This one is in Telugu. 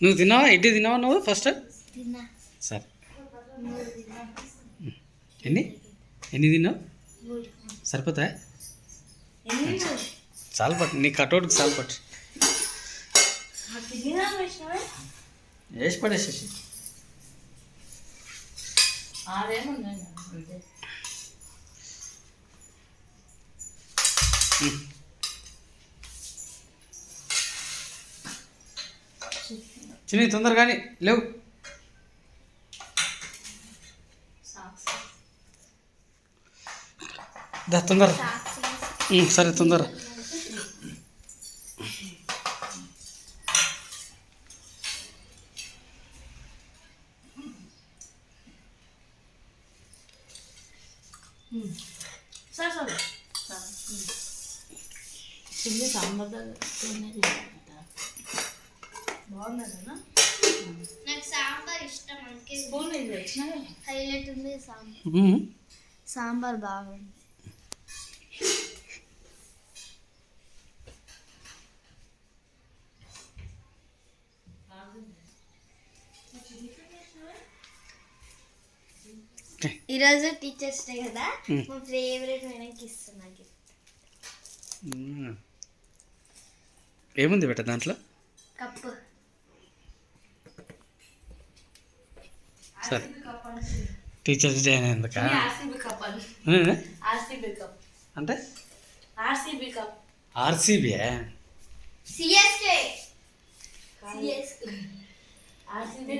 నువ్వు తిన్నావా? ఇడ్లీ తిన్నావా నువ్వు ఫస్ట్ సరే. ఎన్ని? ఎన్ని తిన్నావు? సరిపోతాయా? చాలు పట్టు నీ కటౌట్కి చాలు పట్టు వేసి పడేసేసి. చిన్న తొందరగా కానీ లేవు. దా తొందర. సరే తొందర. సరే సరే. చిల్లి సాంబార్ బాగున్నదన్నా నాకు సాంబార్ ఇష్టం అందుకే స్పూన్ హైలైట్ ఉంది సాంబార్. సాంబార్ బాగుంది ఈరోజు టీచర్స్ డే కదా. మా ఫేవరెట్ మేడంకి ఇస్తున్నా గిఫ్ట్. ఏముంది బెట్ట దాంట్లో? కప్పు. సరే. Teachers day RCB RCB cup. అంటే? RCB cup. CSK. CSK. RCB